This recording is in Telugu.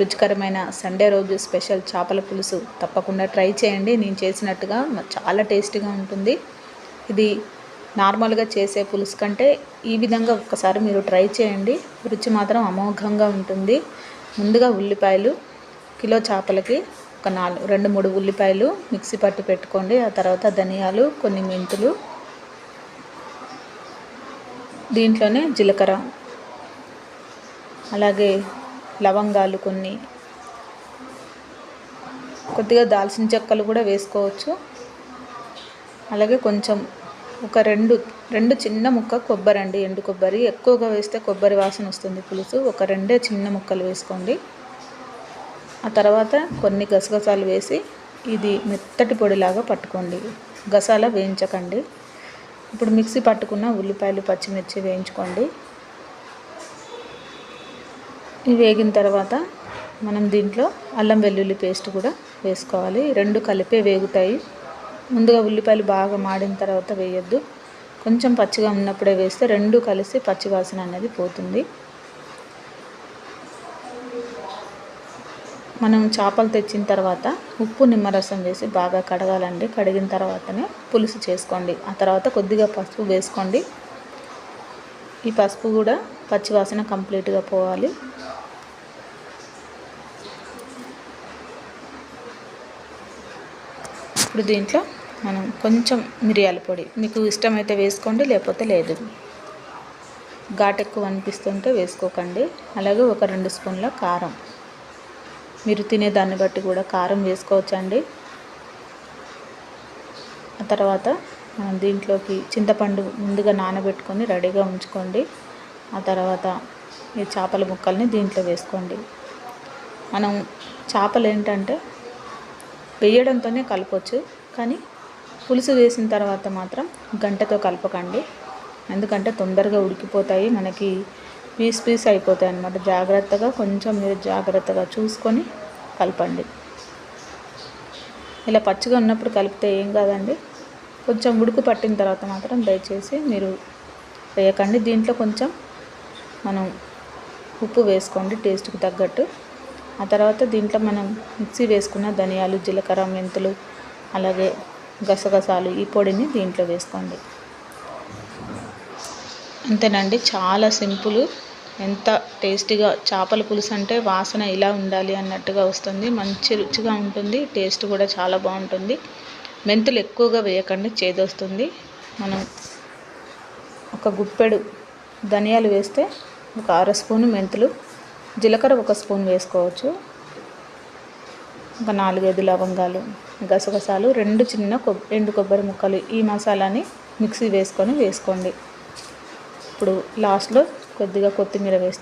రుచికరమైన సండే రోజు స్పెషల్ చేపల పులుసు తప్పకుండా ట్రై చేయండి. నేను చేసినట్టుగా చాలా టేస్టీగా ఉంటుంది. ఇది నార్మల్గా చేసే పులుసు కంటే ఈ విధంగా ఒక్కసారి మీరు ట్రై చేయండి. రుచి మాత్రం అమోఘంగా ఉంటుంది. ముందుగా ఉల్లిపాయలు కిలో చేపలకి ఒక నాలుగు రెండు మూడు ఉల్లిపాయలు మిక్సీ పట్టి పెట్టుకోండి. ఆ తర్వాత ధనియాలు కొన్ని మెంతులు దీంట్లోనే జీలకర్ర అలాగే లవంగాలు కొన్ని. కొద్దిగా దాల్చిన చెక్కలు కూడా వేసుకోవచ్చు. అలాగే కొంచెం ఒక రెండు రెండు చిన్న ముక్క కొబ్బరి అండి. ఎండు కొబ్బరి. ఎక్కువగా వేస్తే కొబ్బరి వాసన వస్తుంది పులుసు. ఒక రెండే చిన్న ముక్కలు వేసుకోండి. ఆ తర్వాత కొన్ని గసగసాలు వేసి ఇది మెత్తటి పొడిలాగా పట్టుకోండి. గసాల వేయించకండి. ఇప్పుడు మిక్సీ పట్టుకున్న ఉల్లిపాయలు పచ్చిమిర్చి వేయించుకోండి. ఇవి వేగిన తర్వాత మనం దీంట్లో అల్లం వెల్లుల్లి పేస్ట్ కూడా వేసుకోవాలి. రెండు కలిపే వేగుతాయి. ముందుగా ఉల్లిపాయలు బాగా మాడిన తర్వాత వేయొద్దు. కొంచెం పచ్చిగా ఉన్నప్పుడే వేస్తే రెండు కలిసి పచ్చివాసన అనేది పోతుంది. మనం చేపలు తెచ్చిన తర్వాత ఉప్పు నిమ్మరసం వేసి బాగా కడగాలండి. కడిగిన తర్వాతనే పులుసు చేసుకోండి. ఆ తర్వాత కొద్దిగా పసుపు వేసుకోండి. ఈ పసుపు కూడా పచ్చివాసన కంప్లీట్గా పోవాలి. ఇప్పుడు దీంట్లో మనం కొంచెం మిరియాల పొడి మీకు ఇష్టమైతే వేసుకోండి లేకపోతే లేదు. ఘాట్ ఎక్కువ అనిపిస్తుంటే వేసుకోకండి. అలాగే ఒక రెండు స్పూన్ల కారం. మీరు తినే దాన్ని బట్టి కూడా కారం వేసుకోవచ్చండి. ఆ తర్వాత మనం దీంట్లోకి చింతపండు ముందుగా నానబెట్టుకొని రెడీగా ఉంచుకోండి. ఆ తర్వాత ఈ చేపల ముక్కల్ని దీంట్లో వేసుకోండి. మనం చేపలు ఏంటంటే వేయడంతోనే కలపచ్చు కానీ పులుసు వేసిన తర్వాత మాత్రం గంటతో కలపకండి. ఎందుకంటే తొందరగా ఉడికిపోతాయి మనకి పీస్ పీస్ అయిపోతాయి అన్నమాట. జాగ్రత్తగా కొంచెం మీరు జాగ్రత్తగా చూసుకొని కలపండి. ఇలా పచ్చిగా ఉన్నప్పుడు కలిపితే ఏం కాదండి? కొంచెం ఉడుకు పట్టిన తర్వాత మాత్రం దయచేసి మీరు వేయకండి. దీంట్లో కొంచెం మనం ఉప్పు వేసుకోండి టేస్ట్కి తగ్గట్టు. ఆ తర్వాత దీంట్లో మనం మిక్సీ వేసుకున్న ధనియాలు జీలకర్ర మెంతులు అలాగే గసగసాలు ఈ పొడిని దీంట్లో వేసుకోండి. అంతేనండి చాలా సింపుల్. ఎంత టేస్టీగా చేపల పులుసు అంటే వాసన ఇలా ఉండాలి అన్నట్టుగా వస్తుంది. మంచి రుచిగా ఉంటుంది టేస్ట్ కూడా చాలా బాగుంటుంది. మెంతులు ఎక్కువగా వేయకండి చేదొస్తుంది. మనం ఒక గుప్పెడు ధనియాలు వేస్తే ఒక అర స్పూను మెంతులు జీలకర్ర ఒక స్పూన్ వేసుకోవచ్చు. ఒక నాలుగైదు లవంగాలు గసగసాలు రెండు చిన్న కొబ్ ఎండు కొబ్బరి ముక్కలు ఈ మసాలాని మిక్సీ వేసుకొని వేసుకోండి. ఇప్పుడు లాస్ట్లో కొద్దిగా కొత్తిమీర వేస్తాం